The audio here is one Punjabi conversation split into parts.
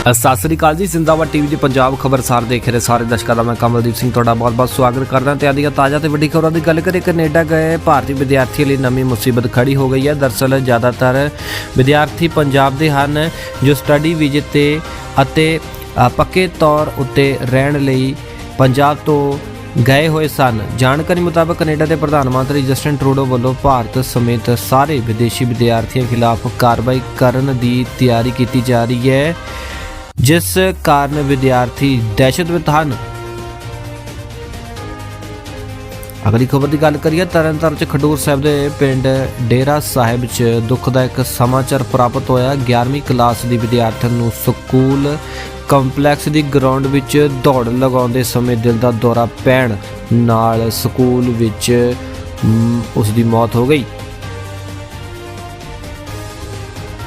ਸਤਿ ਸ੍ਰੀ ਅਕਾਲ ਜੀ, ਜ਼ਿੰਦਾਬਾਦ ਟੀਵੀ ਦੇ ਪੰਜਾਬ ਖਬਰਸਾਰ ਦੇਖ ਰਹੇ ਸਾਰੇ ਦਰਸ਼ਕਾਂ ਦਾ ਮੈਂ ਕਮਲਦੀਪ ਸਿੰਘ ਤੁਹਾਡਾ ਬਹੁਤ-ਬਹੁਤ ਸਵਾਗਤ ਕਰਦਾ। ਤੇ ਆਦੀਆਂ ਤਾਜ਼ਾ ਤੇ ਵੱਡੀ ਖਬਰਾਂ ਦੀ ਗੱਲ ਕਰੀਏ, ਕੈਨੇਡਾ ਗਏ ਭਾਰਤੀ ਵਿਦਿਆਰਥੀਆਂ ਲਈ ਨਵੀਂ ਮੁਸੀਬਤ ਖੜੀ ਹੋ ਗਈ ਹੈ। ਦਰਅਸਲ ਜ਼ਿਆਦਾਤਰ ਵਿਦਿਆਰਥੀ ਪੰਜਾਬ ਦੇ ਹਨ ਜੋ ਸਟੱਡੀ ਵੀਜ਼ੇ ਤੇ ਅਤੇ ਪੱਕੇ ਤੌਰ ਉੱਤੇ ਰਹਿਣ ਲਈ ਪੰਜਾਬ ਤੋਂ ਗਏ ਹੋਏ ਸਨ। ਜਾਣਕਾਰੀ ਮੁਤਾਬਕ ਕੈਨੇਡਾ ਦੇ ਪ੍ਰਧਾਨ ਮੰਤਰੀ ਜਸਟਿਨ ਟਰੂਡੋ ਵੱਲੋਂ ਭਾਰਤ ਸਮੇਤ ਸਾਰੇ ਵਿਦੇਸ਼ੀ ਵਿਦਿਆਰਥੀਆਂ ਖਿਲਾਫ ਕਾਰਵਾਈ ਕਰਨ ਦੀ ਤਿਆਰੀ ਕੀਤੀ ਜਾ ਰਹੀ ਹੈ। ਜਿਸ ਕਾਰਨ ਵਿਦਿਆਰਥੀ ਦਹਿਸ਼ਤ ਵਿੱਚ ਹਨ। ਅਗਲੀ ਖਬਰ ਦੀ ਗੱਲ ਕਰੀਏ ਤਰਨਤਾਰਨ ਚ ਖਡੂਰ ਸਾਹਿਬ ਦੇ ਪਿੰਡ ਡੇਰਾ ਸਾਹਿਬ ਚ ਦੁਖਦਾਇਕ ਸਮਾਚਾਰ ਪ੍ਰਾਪਤ ਹੋਇਆ। 11ਵੀਂ ਕਲਾਸ ਦੀ ਵਿਦਿਆਰਥਣ ਨੂੰ ਸਕੂਲ ਕੰਪਲੈਕਸ ਦੀ ਗਰਾਊਂਡ ਵਿੱਚ ਦੌੜ ਲਗਾਉਂਦੇ ਸਮੇਂ ਦਿਲ ਦਾ ਦੌਰਾ ਪੈਣ ਨਾਲ ਸਕੂਲ ਵਿੱਚ ਮ, ਉਸ ਦੀ ਮੌਤ ਹੋ ਗਈ।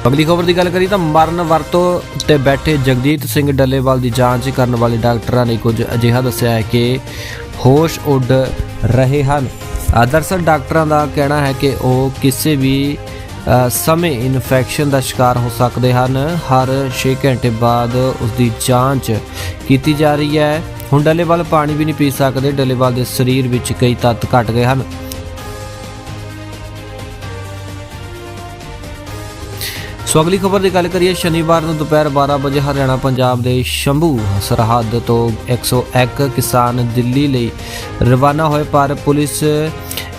ਅਗਲੀ ਖਬਰ ਦੀ ਗੱਲ ਕਰੀ ਤਾਂ ਮਰਨ ਵਰਤੋਂ ਤੇ ਬੈਠੇ ਜਗਦੀਪ ਸਿੰਘ ਡੱਲੇਵਾਲ ਦੀ ਜਾਂਚ ਕਰਨ ਵਾਲੇ ਡਾਕਟਰਾਂ ਨੇ ਕੁਝ ਅਜਿਹਾ ਦੱਸਿਆ ਹੈ ਕਿ ਹੋਸ਼ ਉੱਡ ਰਹੇ ਹਨ। ਅ, ਦਰਅਸਲ ਡਾਕਟਰਾਂ ਦਾ ਕਹਿਣਾ ਹੈ ਕਿ ਉਹ ਕਿਸੇ ਵੀ ਸਮੇਂ ਇਨਫੈਕਸ਼ਨ ਦਾ ਸ਼ਿਕਾਰ ਹੋ ਸਕਦੇ ਹਨ। ਹਰ 6 ਘੰਟੇ ਬਾਅਦ ਉਸ ਦੀ ਜਾਂਚ ਕੀਤੀ ਜਾ ਰਹੀ ਹੈ। ਹੁਣ ਡੱਲੇਵਾਲ ਪਾਣੀ ਵੀ ਨਹੀਂ ਪੀ ਸਕਦੇ। ਡੱਲੇਵਾਲ ਦੇ ਸਰੀਰ ਵਿੱਚ ਕਈ ਤੱਤ ਘਟ ਗਏ ਹਨ। ਸੋ ਅਗਲੀ ਖਬਰ ਦੀ ਗੱਲ ਕਰੀਏ, ਸ਼ਨੀਵਾਰ ਨੂੰ ਦੁਪਹਿਰ 12 ਵਜੇ ਹਰਿਆਣਾ, ਪੰਜਾਬ ਦੇ ਸ਼ੰਭੂ, ਸਰਹੱਦ ਤੋਂ 101 ਕਿਸਾਨ ਦਿੱਲੀ ਲਈ ਰਵਾਨਾ ਹੋਏ, ਪਰ ਪੁਲਿਸ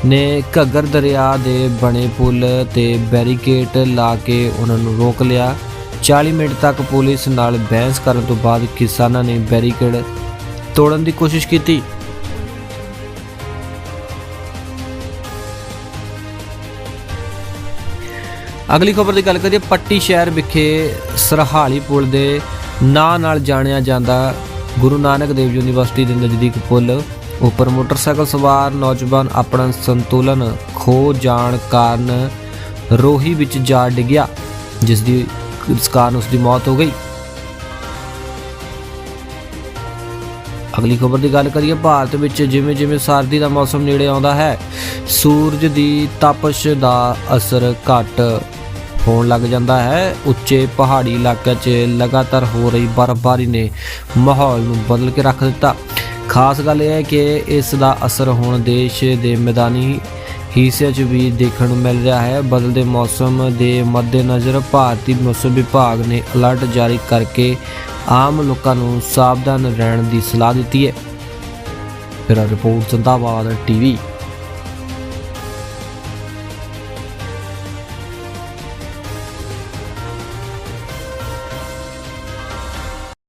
ਨੇ ਘੱਗਰ ਦਰਿਆ ਦੇ ਬਣੇ ਪੁਲ ਤੇ ਬੈਰੀਕੇਡ ਲਾ ਕੇ ਉਹਨਾਂ ਨੂੰ ਰੋਕ ਲਿਆ। 40 ਮਿੰਟ ਤੱਕ ਪੁਲਿਸ ਨਾਲ ਬਹਿਸ ਕਰਨ ਤੋਂ ਬਾਅਦ ਕਿਸਾਨਾਂ ਨੇ ਬੈਰੀਕੇਡ ਤੋੜਨ ਦੀ ਕੋਸ਼ਿਸ਼ ਕੀਤੀ। ਅਗਲੀ ਖਬਰ ਦੀ ਗੱਲ ਕਰੀਏ, ਪੱਟੀ ਸ਼ਹਿਰ ਵਿਖੇ ਸਰਹਾਲੀ ਪੁਲ ਦੇ ਨਾਂ ਨਾਲ ਜਾਣਿਆ ਜਾਂਦਾ ਗੁਰੂ ਨਾਨਕ ਦੇਵ ਯੂਨੀਵਰਸਿਟੀ ਦੇ ਨਜ਼ਦੀਕ ਪੁਲ ਉੱਪਰ ਮੋਟਰਸਾਈਕਲ ਸਵਾਰ ਨੌਜਵਾਨ ਆਪਣਾ ਸੰਤੁਲਨ ਖੋ ਜਾਣ ਕਾਰਨ ਰੋਹੀ ਵਿੱਚ ਜਾ ਡਿੱਗਿਆ, ਜਿਸ ਦੀ, ਇਸ ਕਾਰਨ ਉਸ ਦੀ ਮੌਤ ਹੋ ਗਈ। ਅਗਲੀ ਖਬਰ ਦੀ ਗੱਲ ਕਰੀਏ, ਭਾਰਤ ਵਿੱਚ ਜਿਵੇਂ ਜਿਵੇਂ ਸਰਦੀ ਦਾ ਮੌਸਮ ਨੇੜੇ ਆਉਂਦਾ ਹੈ, ਸੂਰਜ ਦੀ ਤਪਸ਼ ਦਾ ਅਸਰ ਘਟ ਹੋਣ ਲੱਗ ਜਾਂਦਾ ਹੈ। ਉੱਚੇ ਪਹਾੜੀ ਇਲਾਕਿਆਂ 'ਚ ਲਗਾਤਾਰ ਹੋ ਰਹੀ ਬਰਫ਼ਬਾਰੀ ਨੇ ਮਾਹੌਲ ਨੂੰ ਬਦਲ ਕੇ ਰੱਖ ਦਿੱਤਾ। ਖਾਸ ਗੱਲ ਇਹ ਹੈ ਕਿ ਇਸ ਦਾ ਅਸਰ ਹੁਣ ਦੇਸ਼ ਦੇ ਮੈਦਾਨੀ ਹਿੱਸਿਆਂ 'ਚ ਵੀ ਦੇਖਣ ਨੂੰ ਮਿਲ ਰਿਹਾ ਹੈ। ਬਦਲਦੇ ਮੌਸਮ ਦੇ ਮੱਦੇਨਜ਼ਰ ਭਾਰਤੀ ਮੌਸਮ ਵਿਭਾਗ ਨੇ ਅਲਰਟ ਜਾਰੀ ਕਰਕੇ ਆਮ ਲੋਕਾਂ ਨੂੰ ਸਾਵਧਾਨ ਰਹਿਣ ਦੀ ਸਲਾਹ ਦਿੱਤੀ ਹੈ। ਫਿਰ ਰਿਪੋਰਟ ਜ਼ਿੰਦਾਬਾਦ ਟੀਵੀ।